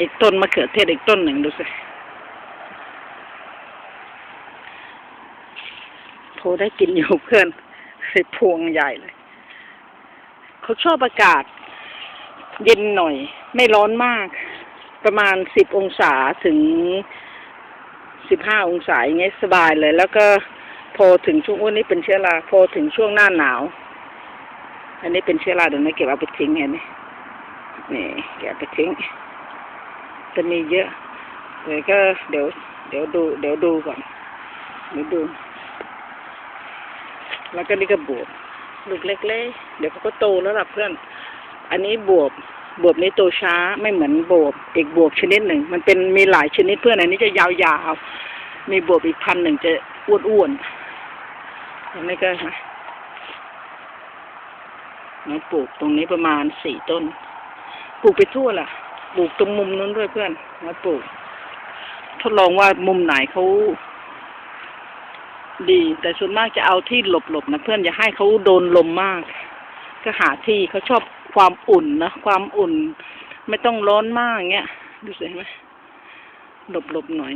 อีกต้นมะเขือเทศอีกต้นหนึ่งดูสิโทได้กินอยู่เพื่อนใส่พวงใหญ่เลย เขาชอบอากาศ เย็นหน่อย ไม่ร้อนมาก ประมาณสิบองศาถึงสิบห้าองศาอย่างเงี้ยสบายเลย แล้วก็พอถึงช่วงวันนี้เป็นเชื้อราพอถึงช่วงหน้าหนาว อันนี้เป็นเชื้อราเดี๋ยวไม่เก็บเอาไปทิ้งเห็นไหมนี่เก็บไปทิ้ง จะมีเยอะเดี๋ยวก็เดี๋ยว เดี๋ยวดู เดี๋ยวดูก่อนเดี๋ยวดู แล้วก็นี่ก็บวบลูกเล็กๆ เดี๋ยวเขาก็โตแล้วล่ะเพื่อน อันนี้บวบบวบนี้โตช้าไม่เหมือนบวบอีกบวบชนิดหนึ่ง มันเป็นมีหลายชนิดเพื่อนอันนี้จะยาวๆ มีบวบอีกพันหนึ่งจะอ้วนๆอันนี้ก็นะน้องปลูกตรงนี้ประมาณสี่ต้น ปลูกไปทั่วล่ะ ปลูกตรงมุมนู้นด้วยเพื่อนมาปลูก ทดลองว่ามุมไหนเขาดี แต่ส่วนมากจะเอาที่หลบๆนะเพื่อนอย่าให้เขาโดนลมมาก ก็หาที่เขาชอบความอุ่นนะความอุ่น ไม่ต้องร้อนมากเงี้ย ดูสิเห็นไหมหลบๆหน่อย